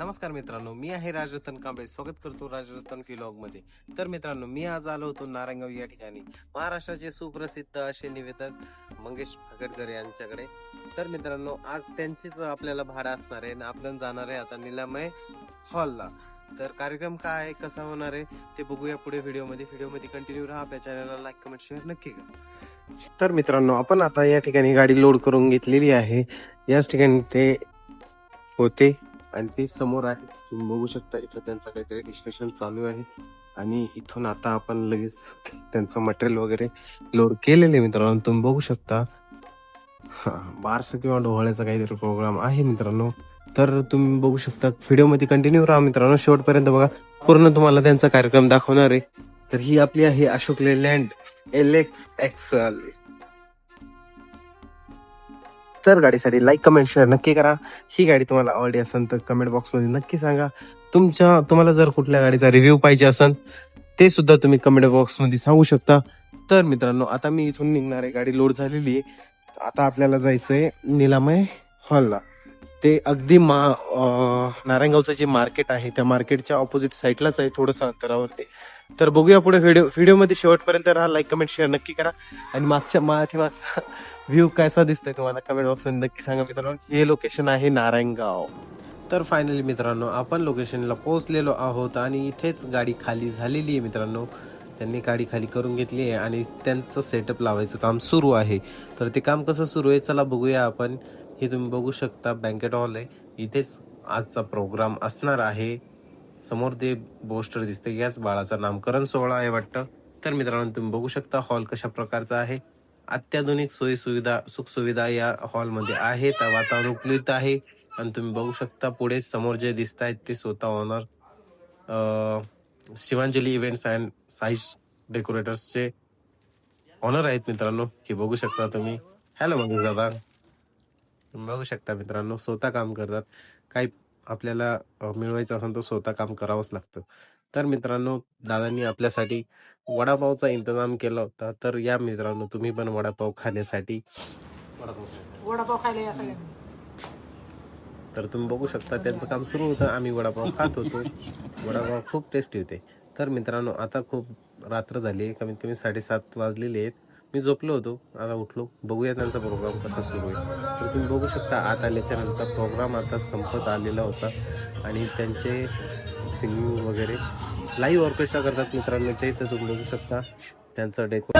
नमस्कार मित्रांनो मी आहे राजरतन कांबळे. स्वागत करतो राजरतन फिलॉगमध्ये. तर मित्रांनो मी आज आलो होतो नारायणगाव या ठिकाणी. महाराष्ट्राचे सुप्रसिद्ध असे निवेदक मंगेश फगडकर यांच्याकडे. तर मित्रांनो आज त्यांचीच आपल्याला भाडं असणार आहे आणि आपण जाणार आहे आता निलामय हॉलला. तर कार्यक्रम काय आहे कसा होणार आहे ते बघूया पुढे व्हिडिओमध्ये. व्हिडिओमध्ये कंटिन्यू राहा आपल्या चॅनलला लाईक कमेंट शेअर नक्की करा. तर मित्रांनो आपण आता या ठिकाणी गाडी लोड करून घेतलेली आहे. याच ठिकाणी ते होते आणि ते समोर आहे. तुम्ही बघू शकता इथं त्यांचं काहीतरी डिस्कशन चालू आहे. आणि इथून आता आपण लगेच त्यांचं मटेरियल वगैरे लोड केलेलं आहे मित्रांनो. तुम्ही बघू शकता हा बारसं किंवा डोहाळ्याचा काहीतरी प्रोग्राम आहे मित्रांनो. तर तुम्ही बघू शकता व्हिडिओमध्ये कंटिन्यू राहा मित्रांनो. शेवटपर्यंत बघा पूर्ण तुम्हाला त्यांचा कार्यक्रम दाखवणार आहे. तर ही आपली आहे Ashok Leyland L X axle तर गाडीसाठी लाईक कमेंट शेअर नक्की करा. ही गाडी तुम्हाला आवडली असेल तर कमेंट बॉक्समध्ये नक्की सांगा. तुमच्या तुम्हाला जर कुठल्या गाडीचा रिव्ह्यू पाहिजे असेल ते सुद्धा तुम्ही कमेंट बॉक्समध्ये सांगू शकता. तर मित्रांनो आता मी इथून निघणार आहे. गाडी लोड झालेली आहे. आता आपल्याला जायचं आहे निलामय हॉलला ते अगदी मा नारायणगावचं जे मार्केट आहे त्या मार्केटच्या ऑपोजिट साईडलाच आहे थोडंसं अंतरावरती. तर बघूया पुढे व्हिडिओ व्हिडिओमध्ये शेवटपर्यंत राहा लाईक कमेंट शेअर नक्की करा. आणि मागच्या मागचा व्ह्यू कसा दिसतोय तुम्हाला कमेंट बॉक्समध्ये नक्की सांगा मित्रांनो. हे लोकेशन आहे नारायणगाव. तर फायनली मित्रांनो आपण लोकेशनला पोहोचलेलो आहोत आणि इथेच गाडी खाली झालेली आहे मित्रांनो. त्यांनी गाडी खाली करून घेतली आहे आणि त्यांचं सेटअप लावायचं काम सुरू आहे. तर ते काम कसं सुरू आहे चला बघूया आपण. हे तुम्ही बघू शकता बँकेट हॉल आहे. इथेच आजचा प्रोग्राम असणार आहे. समोर ते पोस्टर दिसते याच बाळाचं नामकरण सोहळा आहे वाटतं. तर मित्रांनो तुम्ही बघू शकता हॉल कशा प्रकारचा आहे. अत्याधुनिक सोयी सुविधा सुखसुविधा या हॉलमध्ये आहेत. वातानुकूलित आहे. आणि तुम्ही बघू शकता पुढे समोर जे दिसत आहेत ते स्वतः owner Shivanjali events and size डेकोरेटर्सचे ऑनर आहेत मित्रांनो. हे बघू शकता तुम्ही. हॅलो मग दादा तुम्ही बघू शकता मित्रांनो स्वतः काम करतात. काही आपल्याला मिळवायचं असेल तर स्वतः काम करावंच लागतं. तर मित्रांनो दादांनी आपल्यासाठी वडापावचा इंतजाम केला होता. तर या मित्रांनो तुम्ही पण वडापाव खाण्यासाठी वडापाव खायला या सगळ्यांनी. तर तुम्ही बघू शकता त्यांचं काम सुरू होतं. आम्ही वडापाव खात होतो. वडापाव खूप टेस्टी होते. तर मित्रांनो आता खूप रात्र झाली आहे. कमीत कमी साडेसात वाजलेले आहेत. मी झोपलो होतो. आता उठलो. बघूया त्यांचा प्रोग्राम कसा सुरू आहे. तर तुम्ही बघू शकता आत आल्याच्यानंतर प्रोग्राम आता संपत आलेला होता. आणि त्यांचे सिंगिंग वगैरे लाईव्ह ऑर्केस्ट्रा करतात मित्रांनो. ते तर तुम्ही बघू शकता. त्यांचं डेको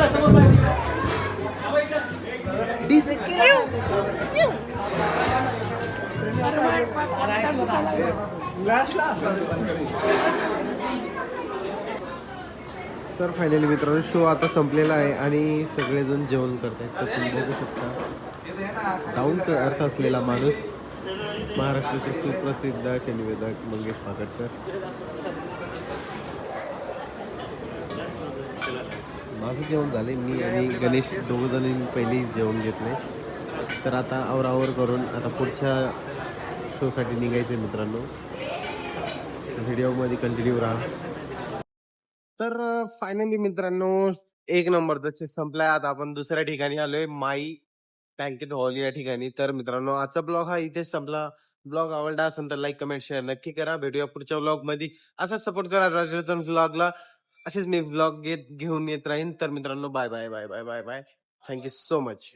तर फायनली मित्रांनो शो आता संपलेला आहे आणि सगळेजण जेवण करत आहेत तर तुम्ही बघू शकता. डाऊन टू अर्थ असलेला माणूस. महाराष्ट्राचे सुप्रसिद्ध असे निवेदक मंगेश पाकडकर माझं जेवण झाले मी आणि गणेश दोघंजणी पहिली जेवण घेतले तर आता आवरावर करून आता पुढच्या शोसाठी निघायचे मित्रांनो. व्हिडिओमध्ये कंटिन्यू राहा. तर फायनली मित्रांनो एक नंबर त्याचे संपलाय. आता आपण दुसऱ्या ठिकाणी आलोय माई बँकेत हॉल या ठिकाणी. तर मित्रांनो आजचा ब्लॉग हा इथेच संपला. ब्लॉग आवडला असेल तर लाईक कमेंट शेअर नक्की करा. भेटूया पुढच्या ब्लॉगमध्ये असाच सपोर्ट करा राजरतन ब्लॉगला. असेच मी ब्लॉग घेत घेऊन येत राहीन. तर मित्रांनो bye bye bye bye bye bye thank you so much